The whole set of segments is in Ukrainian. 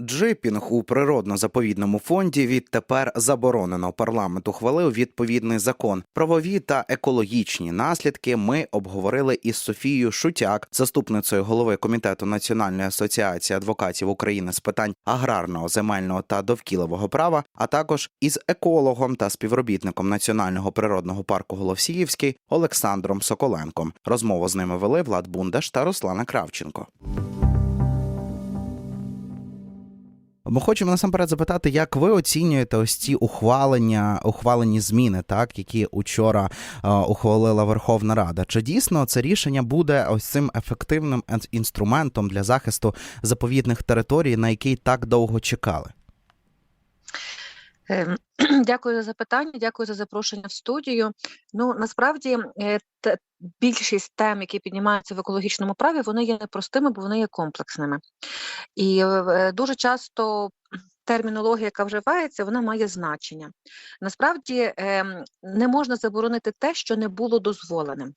Джипінг у природно-заповідному фонді відтепер заборонено. Парламент ухвалив відповідний закон. Правові та екологічні наслідки ми обговорили із Софією Шутяк, заступницею голови комітету Національної асоціації адвокатів України з питань аграрного, земельного та довкілового права, а також із екологом та співробітником Національного природного парку Голосіївський Олександром Соколенком. Розмову з ними вели Влад Бундаш та Руслана Кравченко. Ми хочемо насамперед запитати, як ви оцінюєте ось ці ухвалення, ухвалені зміни, так які учора е, ухвалила Верховна Рада? Чи дійсно це рішення буде ось цим ефективним ен- інструментом для захисту заповідних територій, на який так довго чекали? Ем, Дякую за запитання, дякую за запрошення в студію. Ну насправді е, більшість тем, які піднімаються в екологічному праві, вони є непростими, бо вони є комплексними. І е, дуже часто термінологія, яка вживається, вона має значення. Насправді ем, не можна заборонити те, що не було дозволеним.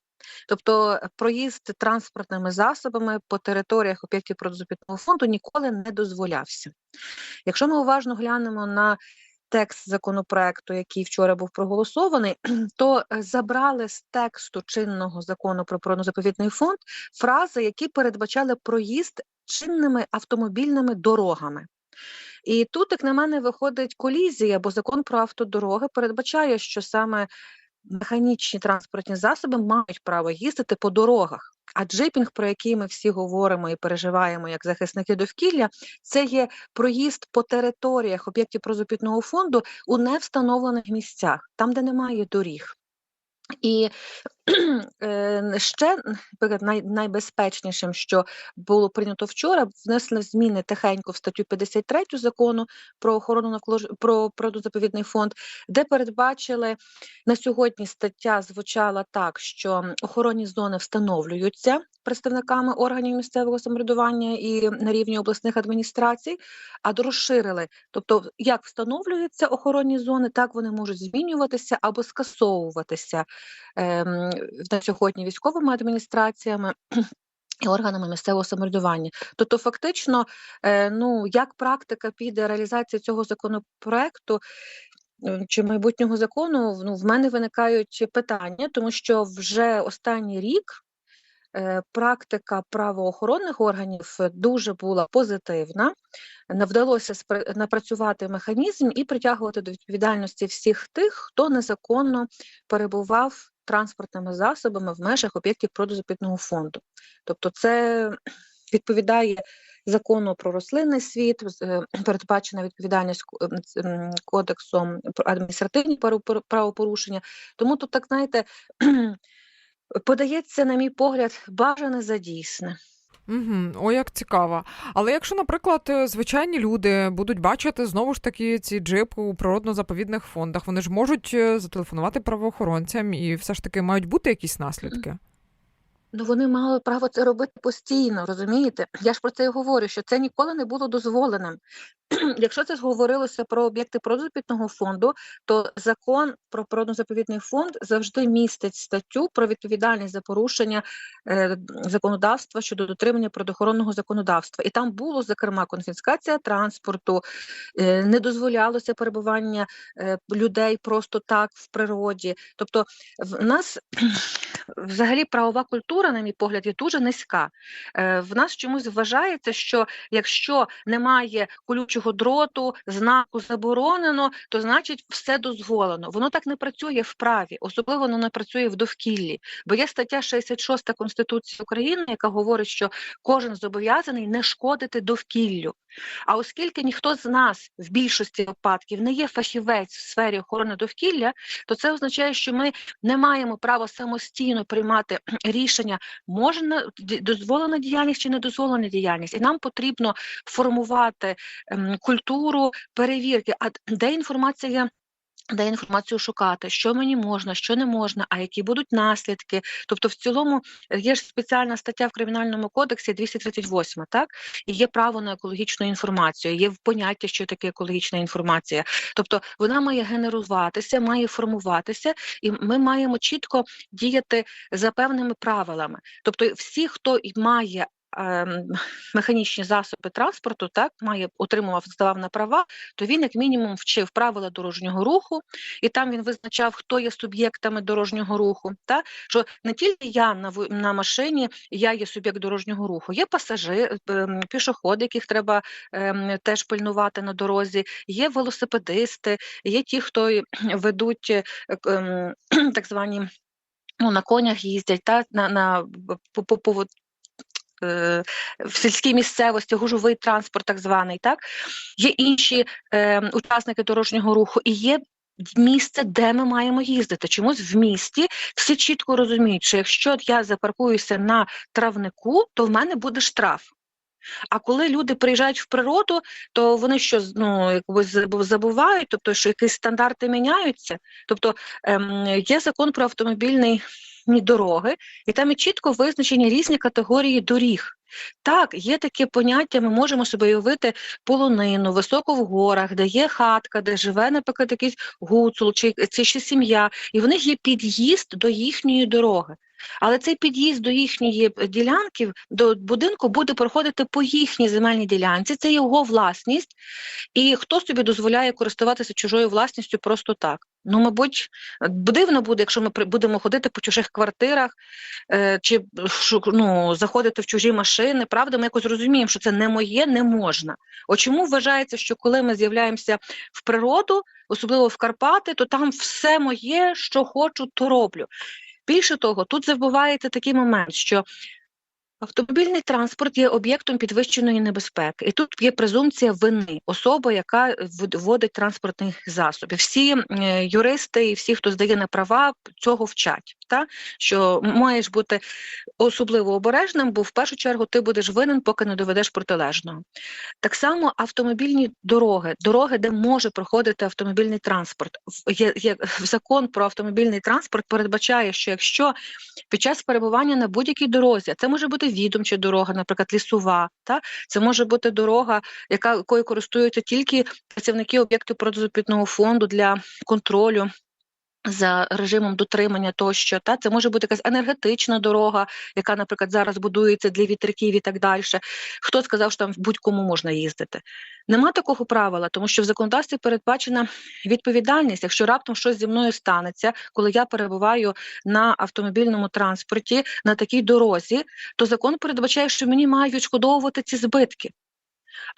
Тобто е, проїзд транспортними засобами по територіях об'єктів природозаповідного фонду ніколи не дозволявся. Якщо ми уважно глянемо на текст законопроекту, який вчора був проголосований, то е, забрали з тексту чинного закону про природно-заповідний фонд фрази, які передбачали проїзд чинними автомобільними дорогами. І тут, як на мене, виходить колізія, бо закон про автодороги передбачає, що саме механічні транспортні засоби мають право їздити по дорогах. А джипінг, про який ми всі говоримо і переживаємо як захисники довкілля, це є проїзд по територіях об'єктів прозопітного фонду у невстановлених місцях, там, де немає доріг. І ще наприклад, най, найбезпечнішим, що було прийнято вчора, внесли зміни тихенько в статтю 53 закону про охорону навколо про природозаповідний фонд, де передбачили на сьогодні стаття звучала так, що охоронні зони встановлюються представниками органів місцевого самоврядування і на рівні обласних адміністрацій, а розширили. Тобто, як встановлюються охоронні зони, так вони можуть змінюватися або скасовуватися ем, на сьогодні військовими адміністраціями. І органами місцевого самоврядування, тобто, фактично, е, ну як практика піде реалізація цього законопроекту е, чи майбутнього закону, ну в мене виникають питання, тому що вже останній рік е, практика правоохоронних органів дуже була позитивна. Не вдалося напрацювати механізм і притягувати до відповідальності всіх тих, хто незаконно перебував транспортними засобами в межах об'єктів продозапитного фонду. Тобто, це відповідає закону про рослинний світ, е, передбачена відповідальність кодексом про адміністративні правопор- правопорушення. Тому тут, так знаєте, подається, на мій погляд, бажане за дійсне. Угу, о, як цікаво. Але якщо, наприклад, е, звичайні люди будуть бачити знову ж таки ці джипи у природно-заповідних фондах, вони ж можуть е, зателефонувати правоохоронцям і все ж таки мають бути якісь наслідки. Ну, вони мали право це робити постійно, розумієте? Я ж про це і говорю, що це ніколи не було дозволеним. Якщо це говорилося про об'єкти природозаповідного фонду, то закон про природозаповідний фонд завжди містить статтю про відповідальність за порушення е, законодавства щодо дотримання природоохоронного законодавства. І там було зокрема конфіскація транспорту, е, не дозволялося перебування е, людей просто так в природі. Тобто, в нас взагалі правова культура, на мій погляд, є дуже низька. Е, В нас чомусь вважається, що якщо немає колючого дроту, знаку заборонено, то значить все дозволено. Воно так не працює в праві, особливо воно не працює в довкіллі. Бо є стаття 66 Конституції України, яка говорить, що кожен зобов'язаний не шкодити довкіллю. А оскільки ніхто з нас в більшості випадків не є фахівець в сфері охорони довкілля, то це означає, що ми не маємо права самостійно приймати рішення, можна дозволена діяльність чи не дозволена діяльність, і нам потрібно формувати ем, культуру перевірки. А де інформація? Де інформацію шукати, що мені можна, що не можна, а які будуть наслідки. Тобто, в цілому е, є ж спеціальна стаття в кримінальному кодексі 238, так і є право на екологічну інформацію, є поняття, що таке екологічна інформація. Тобто вона має генеруватися, має формуватися, і ми маємо чітко діяти за певними правилами. Тобто, всі, хто має механічні засоби транспорту, так має отримував, здавав на права, то він як мінімум вчив правила дорожнього руху, і там він визначав, хто є суб'єктами дорожнього руху. Так? Що не тільки я на на машині, я є суб'єкт дорожнього руху, є пасажир, ем, пішоходи, яких треба ем, теж пильнувати на дорозі, є велосипедисти, є ті, хто ведуть е, ем, так звані ну, на конях їздять, та, на, на, по, по, в сільській місцевості, гужовий транспорт, так званий, так є інші е, учасники дорожнього руху, і є місце, де ми маємо їздити. Чомусь в місті всі чітко розуміють, що якщо я запаркуюся на травнику, то в мене буде штраф. А коли люди приїжджають в природу, то вони що ну, якби забувають, тобто що якісь стандарти міняються. Тобто ем, є закон про автомобільні дороги, і там є чітко визначені різні категорії доріг. Так, є таке поняття, ми можемо собі уявити полонину, високо в горах, де є хатка, де живе, наприклад, якийсь гуцул чи, чи ще сім'я, і в них є під'їзд до їхньої дороги. Але цей під'їзд до їхньої е, ділянки, до будинку буде проходити по їхній земельній ділянці, це його власність, і хто собі дозволяє користуватися чужою власністю просто так? Ну, мабуть, дивно буде, якщо ми будемо ходити по чужих квартирах е, чи ну, заходити в чужі машини. Правда, ми якось розуміємо, що це не моє, не можна. От чому вважається, що коли ми з'являємося в природу, особливо в Карпати, то там все моє, що хочу, то роблю. Більше того, тут забувається такий момент, що автомобільний транспорт є об'єктом підвищеної небезпеки, і тут є презумпція вини особи, яка вод- водить транспортний засіб. Всі юристи і всі, хто здає на права, цього вчать. Та? Що маєш бути особливо обережним, бо в першу чергу ти будеш винен, поки не доведеш протилежного. Так само автомобільні дороги, дороги, де може проходити автомобільний транспорт. Є, є, закон про автомобільний транспорт передбачає, що якщо під час перебування на будь-якій дорозі, це може бути відомча дорога, наприклад, лісова, та? це може бути дорога, яка, якою користуються тільки працівники об'єкту протизапітного фонду для контролю за режимом дотримання тощо. Та це може бути якась енергетична дорога, яка, наприклад, зараз будується для вітряків і так далі. Хто сказав, що там будь-кому можна їздити? Нема такого правила, тому що в законодавстві передбачена відповідальність, якщо раптом щось зі мною станеться, коли я перебуваю на автомобільному транспорті на такій дорозі, то закон передбачає, що мені мають відшкодовувати ці збитки.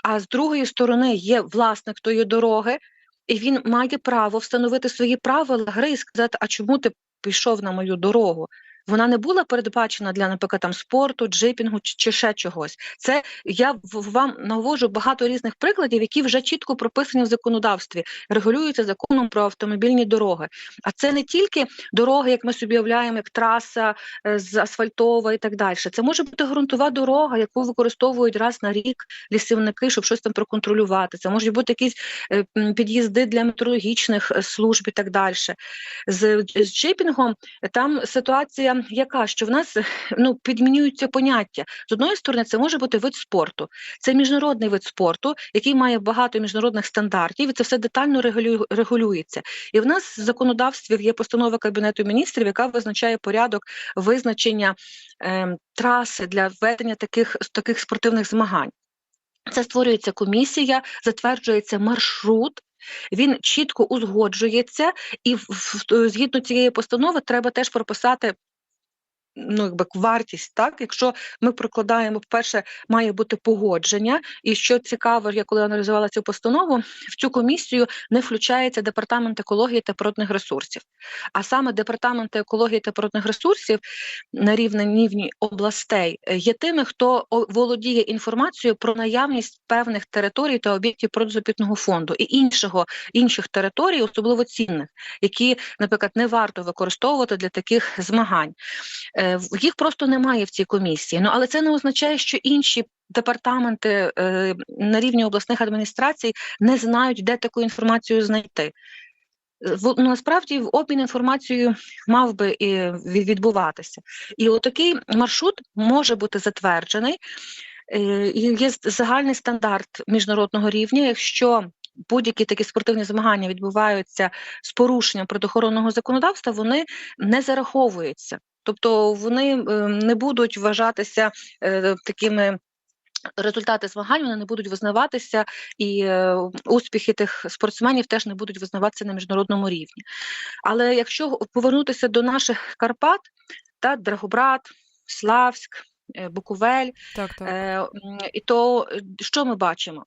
А з другої сторони є власник тої дороги, і він має право встановити свої правила гри і сказати, а чому ти пішов на мою дорогу? Вона не була передбачена для, наприклад, там спорту, джипінгу чи, ще чогось. Це я вам навожу багато різних прикладів, які вже чітко прописані в законодавстві, регулюються законом про автомобільні дороги. А це не тільки дороги, як ми собі уявляємо, як траса е, з асфальтова і так далі. Це може бути ґрунтова дорога, яку використовують раз на рік лісівники, щоб щось там проконтролювати. Це можуть бути якісь е, під'їзди для метеорологічних е, служб і так далі. З, з джипінгом там ситуація яка, що в нас ну, підмінюються поняття. З одної сторони, це може бути вид спорту. Це міжнародний вид спорту, який має багато міжнародних стандартів, і це все детально регулюється. І в нас в законодавстві є постанова Кабінету міністрів, яка визначає порядок визначення е, траси для ведення таких, таких спортивних змагань. Це створюється комісія, затверджується маршрут. Він чітко узгоджується, і згідно цієї постанови треба теж прописати ну, якби вартість. Так, якщо ми прокладаємо, по-перше, має бути погодження. І що цікаво, я коли аналізувала цю постанову, в цю комісію не включається департамент екології та природних ресурсів. А саме департамент екології та природних ресурсів на рівні областей е, є тими, хто володіє інформацією про наявність певних територій та об'єктів природозапітного фонду і іншого інших територій, особливо цінних, які, наприклад, не варто використовувати для таких змагань. Е, Їх просто немає в цій комісії. Ну але це не означає, що інші департаменти е, на рівні обласних адміністрацій не знають, де таку інформацію знайти. Ну, насправді в обмін інформацією мав би відбуватися. І отакий маршрут може бути затверджений. Е, Є загальний стандарт міжнародного рівня, якщо будь-які такі спортивні змагання відбуваються з порушенням природоохоронного законодавства, вони не зараховуються. Тобто вони не будуть вважатися е, такими. Результати змагань вони не будуть визнаватися, і е, успіхи тих спортсменів теж не будуть визнаватися на міжнародному рівні. Але якщо повернутися до наших Карпат, та Драгобрат, Славськ, е, Буковель, Так, так. Е, і то що ми бачимо?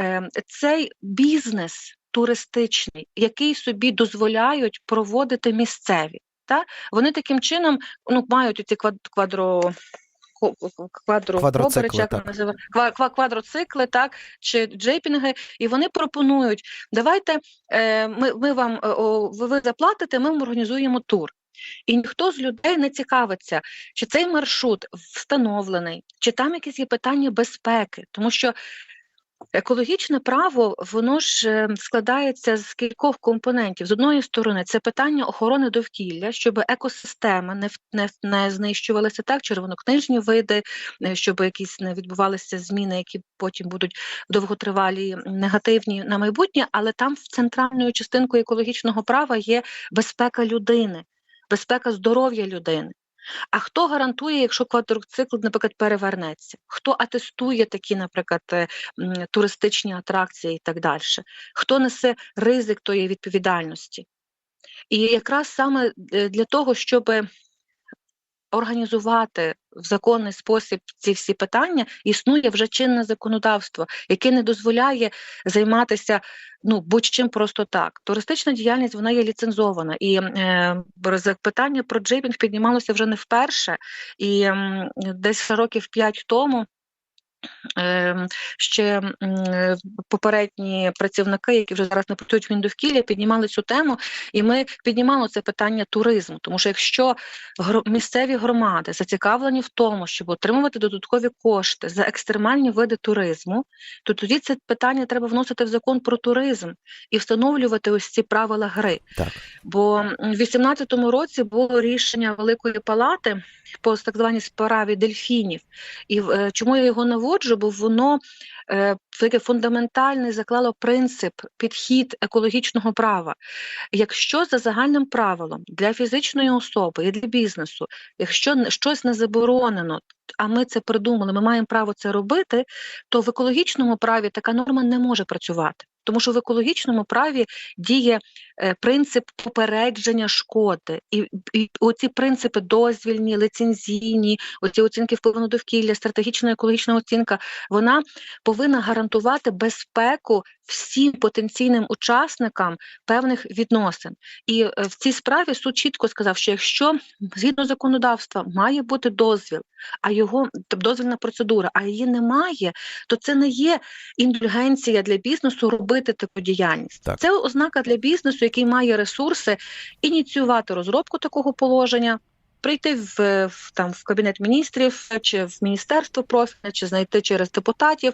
Е, Цей бізнес туристичний, який собі дозволяють проводити місцеві. Та? Вони таким чином ну, мають ці квадро. Квадро, Квадроцикли, як так. називає ква- ква- квадроцикли, так чи джейпінги, і вони пропонують: давайте е, ми, ми вам е, ви, ви заплатите, ми вам організуємо тур. І ніхто з людей не цікавиться, чи цей маршрут встановлений, чи там якісь є питання безпеки, тому що екологічне право воно ж е, складається з кількох компонентів. З одної сторони, це питання охорони довкілля, щоб екосистема не не, не знищувалася так, червонокнижні види, е, щоб якісь не відбувалися зміни, які потім будуть довготривалі, негативні на майбутнє. Але там в центральною частинкою екологічного права є безпека людини, безпека здоров'я людини. А хто гарантує, якщо квадроцикл, наприклад, перевернеться? Хто атестує такі, наприклад, е, туристичні атракції і так далі? Хто несе ризик тої відповідальності? І якраз саме е, для того, щоб організувати в законний спосіб ці всі питання, існує вже чинне законодавство, яке не дозволяє займатися ну будь-чим просто так. Туристична діяльність вона є ліцензована, і е, питання про джипінг піднімалося вже не вперше, і е, десь років п'ять тому. Ем, Ще попередні працівники, які вже зараз не працюють в Міндовкілля, піднімали цю тему, і ми піднімали це питання туризму. Тому що якщо місцеві громади зацікавлені в тому, щоб отримувати додаткові кошти за екстремальні види туризму, то тоді це питання треба вносити в закон про туризм і встановлювати ось ці правила гри. Так. Бо в 18-му році було рішення Великої палати по так званій справі дельфінів. І е, чому я його наводжу? Бо воно е, фундаментальний заклало принцип, підхід екологічного права. Якщо за загальним правилом для фізичної особи і для бізнесу, якщо щось не заборонено, а ми це придумали, ми маємо право це робити, то в екологічному праві така норма не може працювати. Тому що в екологічному праві діє е, принцип попередження шкоди, і, і оці принципи дозвільні, лицензійні, оці оцінки впливу на довкілля, стратегічна екологічна оцінка, вона повинна гарантувати безпеку всім потенційним учасникам певних відносин. І е, в цій справі суд чітко сказав, що якщо згідно законодавства має бути дозвіл, а його тобто дозвільна процедура, а її немає, то це не є індульгенція для бізнесу робити таку діяльність. Так. Це ознака для бізнесу, який має ресурси ініціювати розробку такого положення. Прийти в, в там в кабінет міністрів чи в міністерство профільне, чи знайти через депутатів,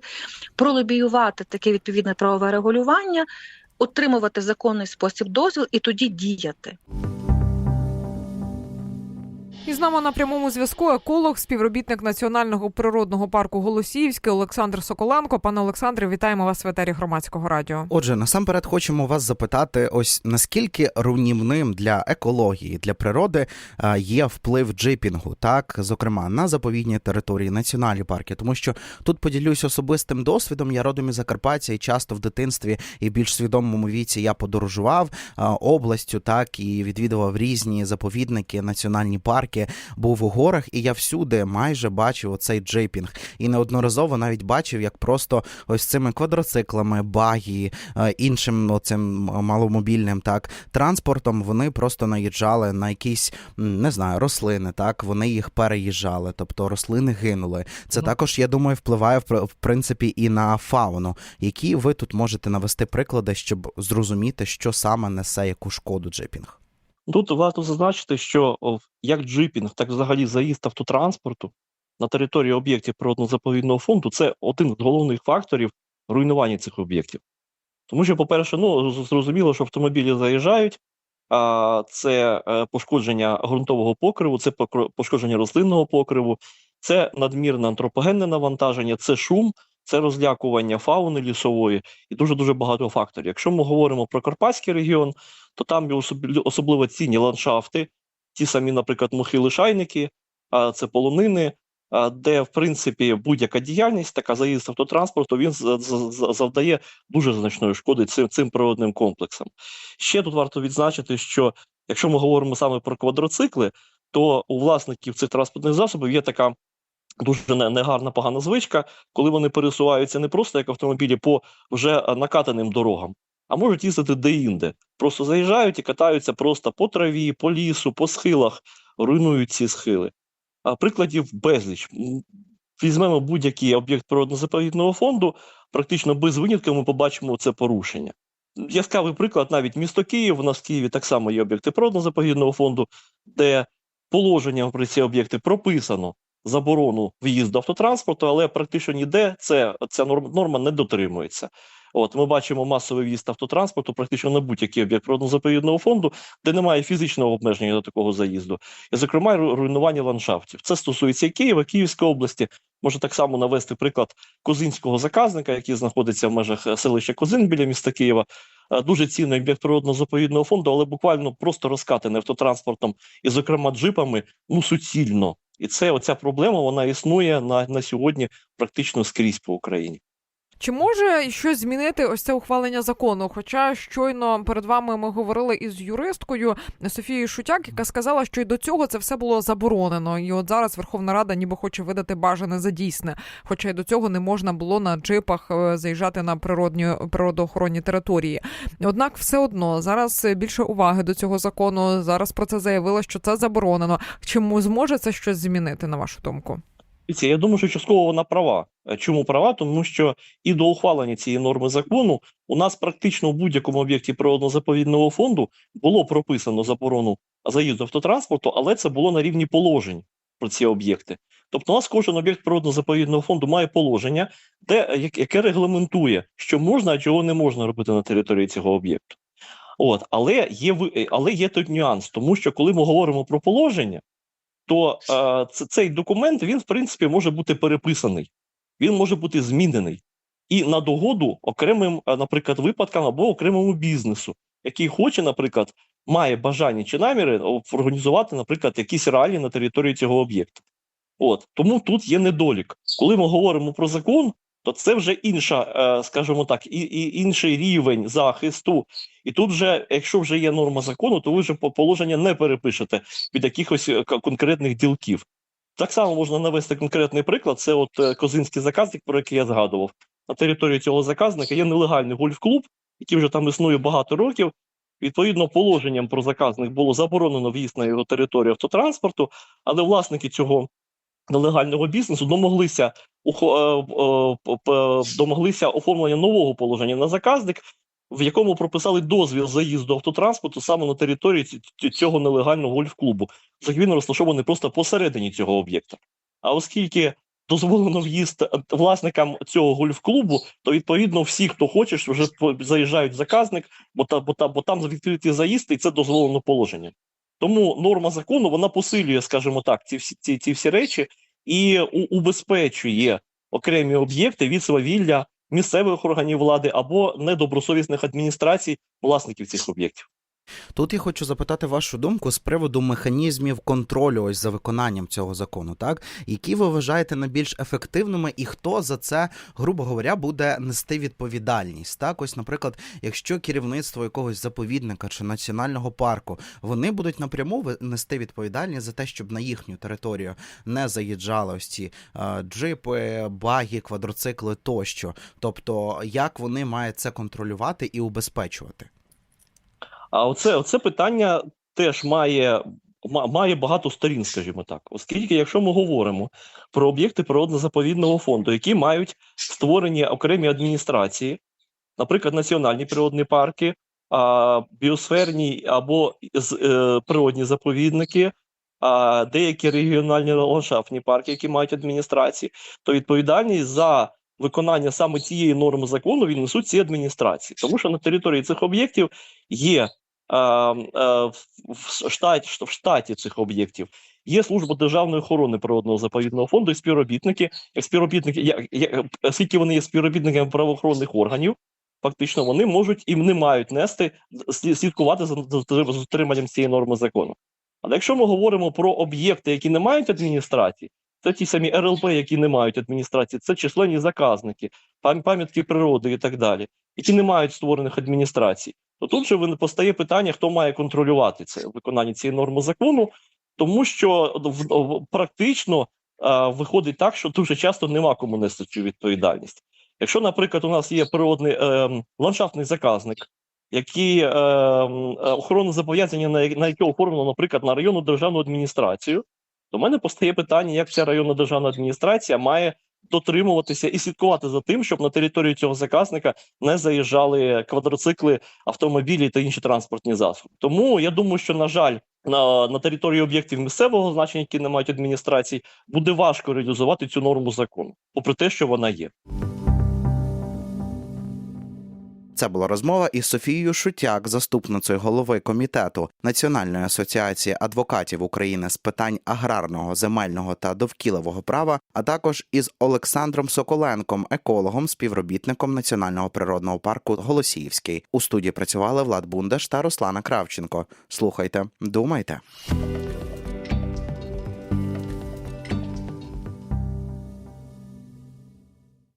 пролобіювати таке відповідне правове регулювання, отримувати законний спосіб дозвіл і тоді діяти. І з нами на прямому зв'язку еколог, співробітник Національного природного парку Голосіївське Олександр Соколенко. Пане Олександре, вітаємо вас в етері громадського радіо. Отже, насамперед хочемо вас запитати: ось наскільки руйнівним для екології, для природи е, є вплив джипінгу, так зокрема на заповідні території, національні парки, тому що тут поділюсь особистим досвідом. Я родом із Закарпаття і часто в дитинстві і більш свідомому віці я подорожував е, областю, так і відвідував різні заповідники, національні парки, був у горах, і я всюди майже бачив оцей джейпінг. І неодноразово навіть бачив, як просто ось цими квадроциклами, багі, е, іншим оцим маломобільним так транспортом вони просто наїжджали на якісь не знаю рослини. Так вони їх переїжджали, тобто рослини гинули. Це Мгм. також, я думаю, впливає в в принципі і на фауну. Які ви тут можете навести приклади, щоб зрозуміти, що саме несе яку шкоду джипінг? Тут варто зазначити, що як джипінг, так взагалі заїзд автотранспорту на території об'єктів природно-заповідного фонду це один з головних факторів руйнування цих об'єктів. Тому що, по-перше, ну зрозуміло, що автомобілі заїжджають, а це е, пошкодження ґрунтового покриву, це пошкодження рослинного покриву, це надмірне антропогенне навантаження, це шум, це розлякування фауни лісової і дуже дуже багато факторів. Якщо ми говоримо про Карпатський регіон, то там є особливо цінні ландшафти, ті самі, наприклад, мохи лишайники, це полонини, де, в принципі, будь-яка діяльність, така заїзд автотранспорту, він завдає дуже значної шкоди цим, цим природним комплексам. Ще тут варто відзначити, що якщо ми говоримо саме про квадроцикли, то у власників цих транспортних засобів є така дуже негарна погана звичка, коли вони пересуваються не просто як автомобілі по вже е, накатаним дорогам, а можуть їздити де-інде. Просто заїжджають і катаються просто по траві, по лісу, по схилах, руйнують ці схили. А прикладів безліч. Візьмемо будь-який об'єкт природно-заповідного фонду, практично без винятку ми побачимо це порушення. Яскравий приклад навіть місто Київ. У нас в Києві так само є об'єкти природно-заповідного фонду, де положенням про ці об'єкти прописано заборону в'їзду автотранспорту, але практично ніде це, ця норма, не дотримується. От ми бачимо масовий в'їзд автотранспорту практично на будь-який об'єкт природно-заповідного фонду, де немає фізичного обмеження до такого заїзду, і, зокрема, руйнування ландшафтів. Це стосується і Києва, Київської області. Можна так само навести приклад козинського заказника, який знаходиться в межах е, селища Козин біля міста Києва. Е, Дуже цінний об'єкт природно-заповідного фонду, але буквально просто розкатаний автотранспортом і, зокрема, джипами, ну суцільно. І це оця проблема вона існує на, на сьогодні практично скрізь по Україні. Чи може щось змінити ось це ухвалення закону? Хоча щойно перед вами ми говорили із юристкою Софією Шутяк, яка сказала, що й до цього це все було заборонено. І от зараз Верховна Рада ніби хоче видати бажане за дійсне. Хоча й до цього не можна було на джипах е, заїжджати на природні природоохоронні території. Однак, все одно зараз більше уваги до цього закону. Зараз про це заявили, що це заборонено. Чому зможе це щось змінити, на вашу думку? Я думаю, що частково вона права. Е, Чому права? Тому що і до ухвалення цієї норми закону у нас практично в будь-якому об'єкті природно-заповідного фонду було прописано заборону заїзду автотранспорту, але це було на рівні положень про ці об'єкти. Тобто, у нас кожен об'єкт природно-заповідного фонду має положення, де е, яке регламентує, що можна, а чого не можна робити на території цього об'єкту. От, але є е, але є тут нюанс, тому що коли ми говоримо про положення, то е, цей документ він в принципі може бути переписаний, він може бути змінений і на догоду окремим, е, наприклад, випадкам або окремому бізнесу, який хоче, наприклад, має бажання чи наміри організувати, наприклад, якісь реалії на території цього об'єкту. От тому тут є недолік. Коли ми говоримо про закон, то це вже інша, е, скажімо так, і, і інший рівень захисту. І тут вже, якщо вже є норма закону, то ви вже положення не перепишете від якихось е, конкретних ділків. Так само можна навести конкретний приклад. Це от е, козинський заказник, про який я згадував. На території цього заказника є нелегальний гольф-клуб, який вже там існує багато років. Відповідно, положенням про заказник було заборонено в'їзд на його територію автотранспорту, але власники цього нелегального бізнесу домоглися домоглися оформлення нового положення на заказник, в якому прописали дозвіл заїзду автотранспорту саме на території цього нелегального гольф-клубу. Так він розташований просто посередині цього об'єкта. А оскільки дозволено в'їзд е, власникам цього гольф-клубу, то відповідно всі, хто хоче, вже заїжджають в заказник, бо, та, бо, та, бо там відкритий заїзд, і це дозволено положенням. Тому норма закону вона посилює, скажімо так, ці всі ці, ці всі речі і убезпечує окремі об'єкти від свавілля місцевих органів влади або недобросовісних адміністрацій власників цих об'єктів. Тут я хочу запитати вашу думку з приводу механізмів контролю ось за виконанням цього закону, так які ви вважаєте найбільш ефективними, і хто за це, грубо говоря, буде нести відповідальність? Так, ось, наприклад, якщо керівництво якогось заповідника чи національного парку вони будуть напряму нести відповідальність за те, щоб на їхню територію не заїжджали ось ці е, джипи, баги, квадроцикли тощо. Тобто, як вони мають це контролювати і убезпечувати? А оце, оце питання теж має, має багато сторін, скажімо так. Оскільки, якщо ми говоримо про об'єкти природно-заповідного фонду, які мають створені окремі адміністрації, наприклад, національні природні парки, біосферні або е, природні заповідники, а, деякі регіональні ландшафтні парки, які мають адміністрації, то відповідальність за виконання саме цієї норми закону він несуть ці адміністрації, тому що на території цих об'єктів є в, в штаті в штаті цих об'єктів. Є служба державної охорони природного заповідного фонду і співробітники, співробітники, як, як, оскільки вони є співробітниками правоохоронних органів, фактично вони можуть і не мають нести слід- слідкувати за дотриманням цієї норми закону. Але якщо ми говоримо про об'єкти, які не мають адміністрації, це ті самі РЛП, які не мають адміністрації, це численні заказники, пам'ятки природи і так далі, які не мають створених адміністрацій, то тут же постає питання, хто має контролювати це виконання цієї норми закону, тому що в- практично а, виходить так, що дуже часто нема кому нести цю відповідальність. Якщо, наприклад, у нас є природний ем, ландшафтний заказник, який ем, е, охоронне зобов'язання, на, на яке оформлено, наприклад, на районну державну адміністрацію, в мене постає питання, як ця районна державна адміністрація має дотримуватися і слідкувати за тим, щоб на територію цього заказника не заїжджали квадроцикли, автомобілі та інші транспортні засоби. Тому я думаю, що на жаль, на, на території об'єктів місцевого значення, які не мають адміністрації, буде важко реалізувати цю норму закону, попри те, що вона є. Це була розмова із Софією Шутяк, заступницею голови комітету Національної асоціації адвокатів України з питань аграрного, земельного та довкілового права, а також із Олександром Соколенком, екологом, співробітником Національного природного парку Голосіївський. У студії працювали Влад Бундаш та Руслана Кравченко. Слухайте, думайте.